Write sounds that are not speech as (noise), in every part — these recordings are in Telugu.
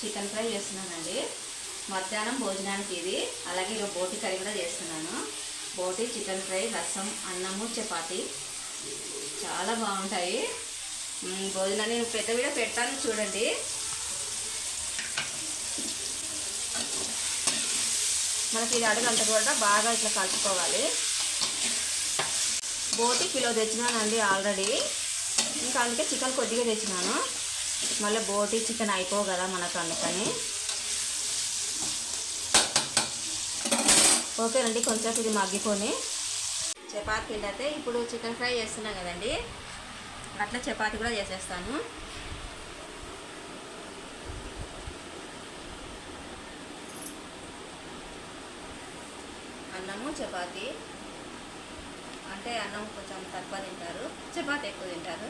చికెన్ ఫ్రై చేస్తున్నానండి. మధ్యాహ్నం భోజనానికి ఇది. అలాగే ఇక బోటి కర్రీ కూడా చేస్తున్నాను. బోటి చికెన్ ఫ్రై రసం అన్నము చపాతి. చాలా బాగుంటాయి. భోజనాన్ని పెద్ద వీడియో పెట్టాను చూడండి. మనకి ఇది అడుగంత కూడా బాగా ఇట్లా కలుపుకోవాలి. బోటి కిలో తెచ్చినానండి ఆల్రెడీ. ఇంకా అందుకే చికెన్ కొద్దిగా తెచ్చినాను. మళ్ళీ బోటి చికెన్ అయిపోవు కదా మనకు అందుకని. ఓకేనండి కొంచెం ఇది మగ్గిపోని. చపాతి పిండి అయితే ఇప్పుడు చికెన్ ఫ్రై చేస్తున్నాం కదండి. అట్లా చపాతి కూడా చేసేస్తాను. అన్నము చపాతి. అంటే అన్నం కొంచెం తక్కువ తింటారు చపాతి ఎక్కువ తింటారు.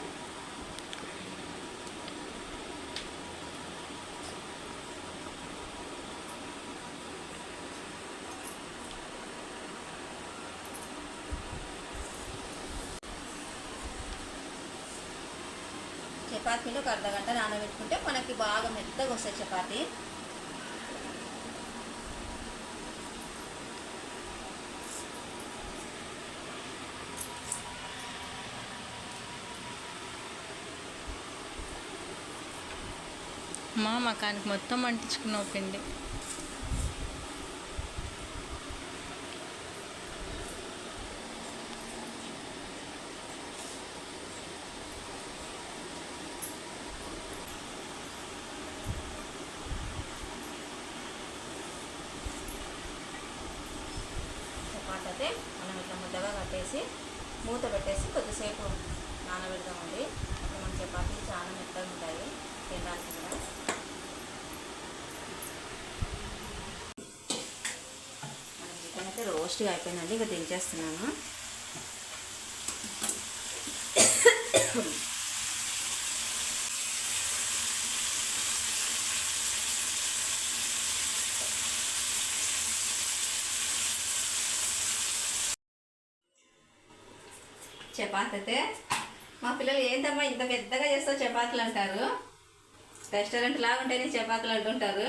చపాతీలు ఒక అర్ధ గంట నానబెట్టుకుంటే మనకి బాగా మెత్తగా వస్తాయి చపాతి. మా మకానికి మొత్తం అంటించుకున్నావు పిండి చపాతీ అయితే మనం ఇట్లా ముద్దగా కట్టేసి మూత పెట్టేసి కొద్దిసేపు నానబెడతామండి అప్పుడు మన చపాతీలు చాలా మెత్తగా ఉంటాయి తినడానికి కూడా మన చికెన్ టేస్ట్గా అయిపోయిందండి. ఇక దించేస్తున్నాను. చపాతి అయితే మా పిల్లలు ఏంటమ్మా ఇంత పెద్దగా చేస్తావు చపాతీలు అంటారు? రెస్టారెంట్ లాగా ఉంటేనే చపాతీలు అంటుంటారు.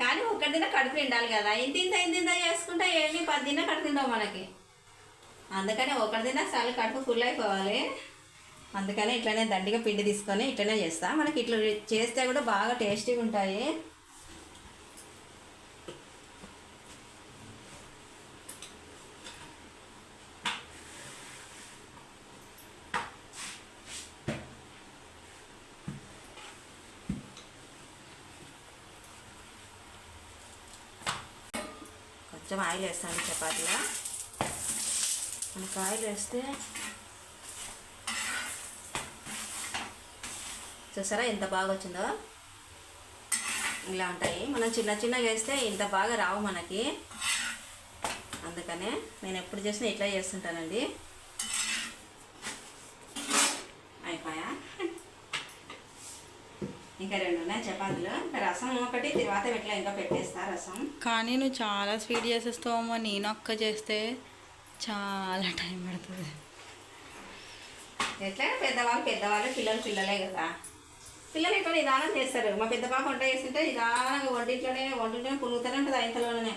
కానీ ఒక్కటి తిన్న కడుపు నిండాలి కదా. ఇంత ఇంత ఇంత ఇంత చేసుకుంటే ఏమి? పది తిన్న కడుపు మనకి. అందుకని ఒకటి తిన్నా కడుపు ఫుల్ అయిపోవాలి. అందుకని ఇట్లనే దండిగా పిండి తీసుకొని ఇట్లనే చేస్తా. మనకి ఇట్లా చేస్తే కూడా బాగా టేస్టీగా ఉంటాయి. కొంచెం ఆయిల్ వేస్తాను చపాతీలో. మనకు ఆయిల్ వేస్తే చూసారా ఎంత బాగా వచ్చిందో? ఇలా ఉంటాయి. మనం చిన్న చిన్నగా వేస్తే ఇంత బాగా రావు మనకి. అందుకనే నేను ఎప్పుడు చేసినా ఇట్లా చేస్తుంటానండి. ఇంకా రసం ఒకటి తర్వాత ఇట్లా ఇంకా పెట్టేస్తా రసం. కానీ నువ్వు చాలా స్వీట్ చేసేస్తావమ్మా నేను ఒక్క చేస్తే చాలా టైం పడుతుంది. ఎట్లయినా పెద్దవాళ్ళు పెద్దవాళ్ళు పిల్లలు పిల్లలే కదా. పిల్లలు ఇట్లా నిదానం చేస్తారు. మా పెద్ద పాప వంట చేస్తుంటే నిదానంగా వంటింట్లోనే వంటింట్లోనే పులుగుతూనే ఉంటుంది ఇంతలోనే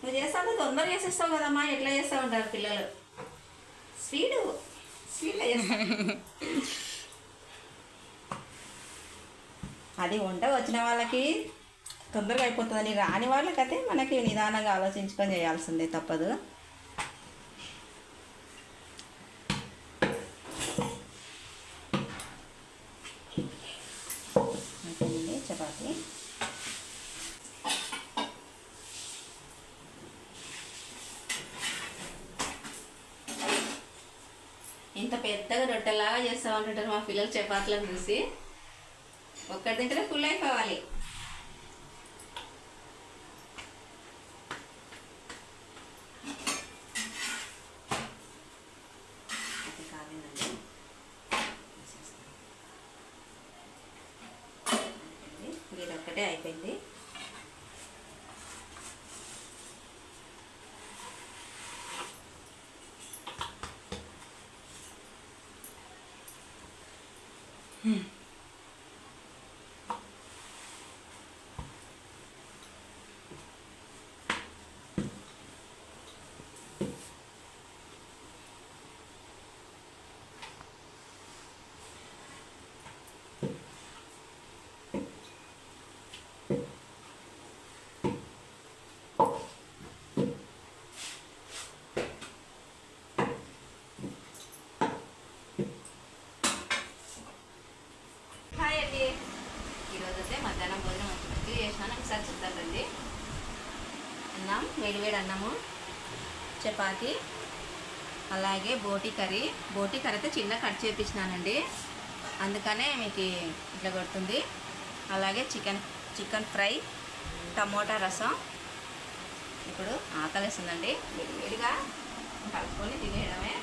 నువ్వు చేస్తావు తొందరగా చేసేస్తావు కదమ్మా ఎట్లా చేస్తావు ఉంటారు పిల్లలు? స్వీటు స్వీట్గా చేస్తావు (laughs) అది వంట వచ్చిన వాళ్ళకి తొందరగా అయిపోతుందని రాని వాళ్ళకైతే మనకి నిదానంగా ఆలోచించుకొని చేయాల్సిందే తప్పదు. అయిపోయింది చపాతి. ఇంత పెద్దగా రొట్టెలాగా చేస్తామంటుంటారు మా పిల్లలు చపాతీలను చూసి. ఒక్కటి తింటే ఫుల్ అయిపోవాలి. ఇది ఒక్కటే అయిపోయింది. మధ్యాహ్నం వేడివేడి అన్నము చపాతి అలాగే బోటి కర్రీ. బోటి కర్రీ అయితే చిన్న కట్ చేపించినానండి అందుకనే మీకు ఇట్లా కొడుతుంది. అలాగే చికెన్ చికెన్ ఫ్రై టమోటా రసం. ఇప్పుడు ఆకలిస్తుందండి. వేడిగా కలుపుకొని తినేయడమే.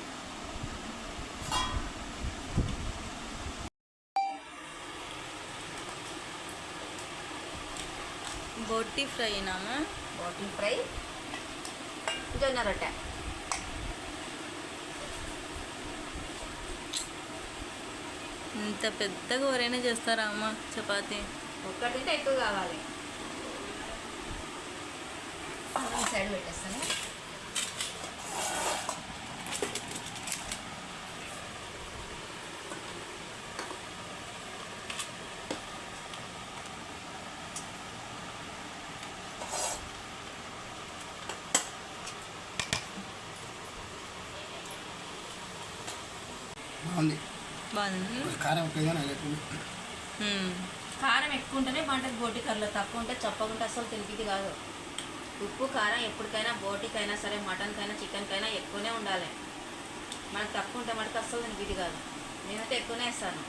బొట్టి ఫ్రై నామా బోటి ఫ్రై. జొన్న రొట్టె ఇంత పెద్దగా ఎవరైనా చేస్తారా అమ్మ చపాతి? ఒక్కటి ఎక్కువ కావాలి. సైడ్ పెట్టేస్తాను బాగుంది బాగుంది. కారం. కారం ఎక్కువ ఉంటేనే బాగుంటుంది బోటి కర్రీలో తక్కువ ఉంటే చప్పకుంటే అసలు తిరిగిది కాదు. ఉప్పు కారం ఎప్పటికైనా బోటికైనా సరే మటన్కైనా చికెన్కైనా ఎక్కువనే ఉండాలి. మనకు తక్కువ ఉంటే మనకు అస్సలు తిరిగిది కాదు. నేనైతే ఎక్కువనే వేస్తాను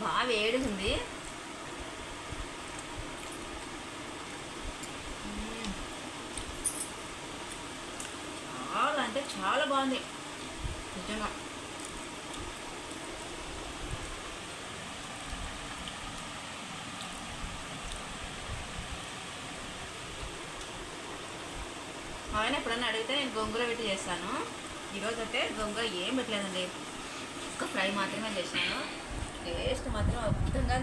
బాగా వేడి ఉంది మ్మ్. చాలా అంటే చాలా బాగుంది నిజంగా ఆయన ఎప్పుడన్నా అడిగితే నేను గొంగూర పెట్టి చేస్తాను. ఈరోజు అయితే గొంగూర ఏం పెట్టలేదండి. ఒక్క ఫ్రై మాత్రమే చేసినాను టేస్ట్ మాత్రం అద్భుతంగా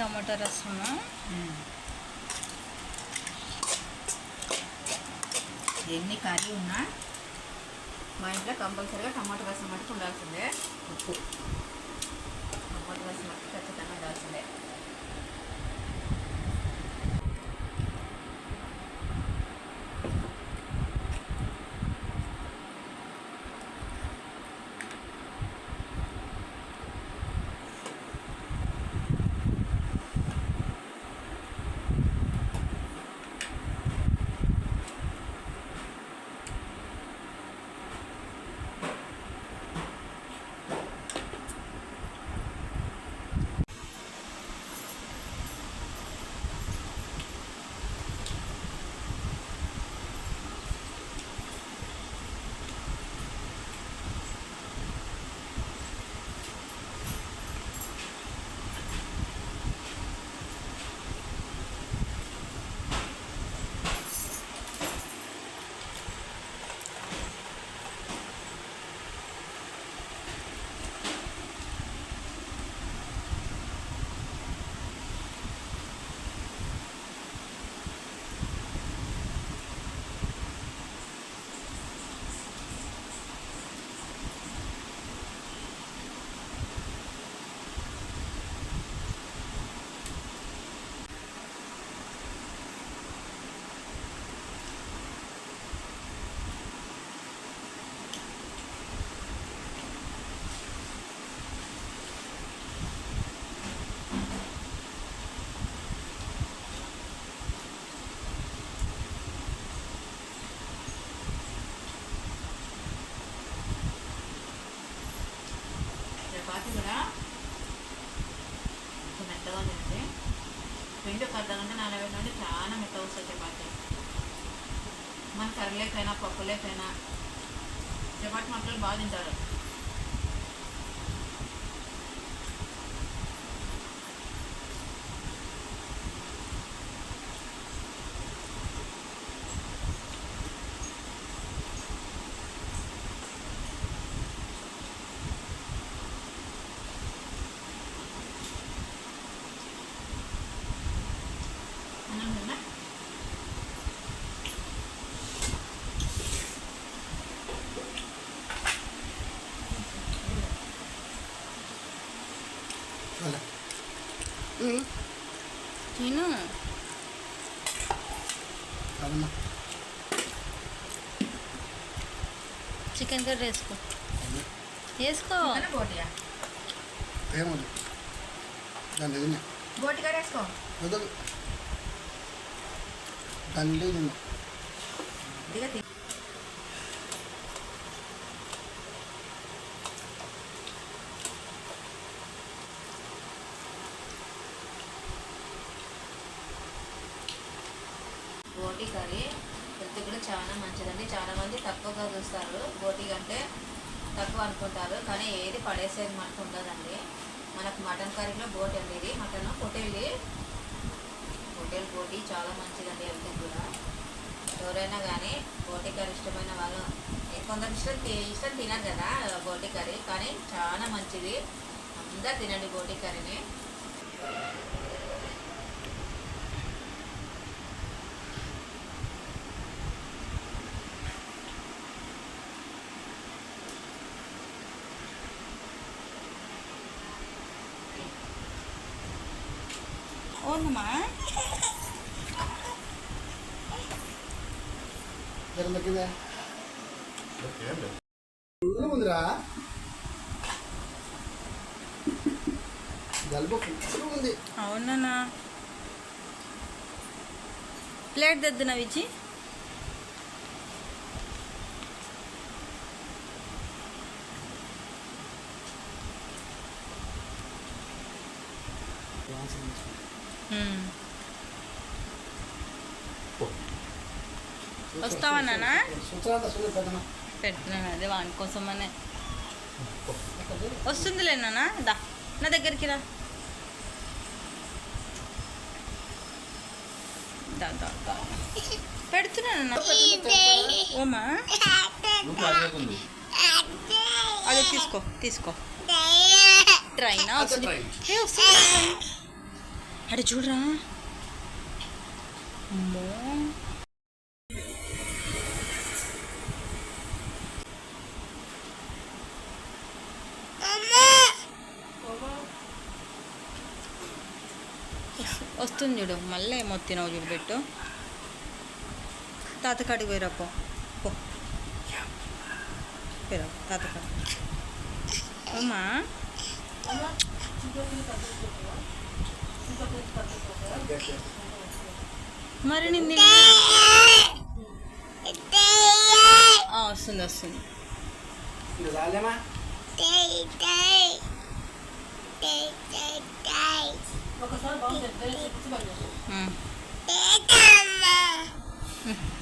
టమాటా రసమా? ఎన్ని కర్రీ ఉన్నా మా ఇంట్లో కంపల్సరీగా టమాటో రసం మటుకు ఉండాల్సిందే. ఉప్పు. మన కర్రీలేకైనా పప్పులేకైనా చపాతీ మక్కలు బాగా తింటారు. తిను చికెన్ కర్రీ వేసుకో. వేసుకో. బోటి కర్రీ వేసుకో. వదలు. దాన్ని తిన్నా దిగ తి- బోటి కర్రీ హెల్త్ కూడా చాలా మంచిదండి. చాలామంది తక్కువగా చూస్తారు. బోటి కంటే తక్కువ అనుకుంటారు. కానీ ఏది పడేసేది మనకు ఉండదండి. మనకు మటన్ కర్రీలో బోటి అండి ఇది. మటన్ పొట్టేలి హోటల్ బోటి చాలా మంచిదండి హెల్త్కి కూడా. ఎవరైనా కానీ బోటి కర్రీ ఇష్టమైన వాళ్ళు కొందరు ఇష్టం ఇష్టం తినరు కదా బోటి కర్రీ. కానీ చాలా మంచిది. అందరు తినండి బోటి కర్రీని. ఉందిరా జలుబు ఫుల్ ఉంది. అవునా ప్లేట్ తెద్దునా మ్మ్. వస్తావా నాన్న? పెడుతున్నాను అదే వాని కోసమనే వస్తుందిలే నాన్న దా. నా దగ్గరికి రా. దా దా దా. పెడుతున్నాను ఓమా అదే తీసుకో తీసుకో. ట్రైన్ వస్తుంది. చూడరా. అమ్మో. వస్తుంది చూడు మళ్ళీ మొత్తినావు చూడు పెట్టు తాతకాడికి పోయిరా పో పోయిరా తాతకాడ అమ్మా. మరి నిన్ను ఆ, వస్తుంది వస్తుంది. ఇది రాలేమా? ఒకసారి బాగుంది ఉమ్. ఆ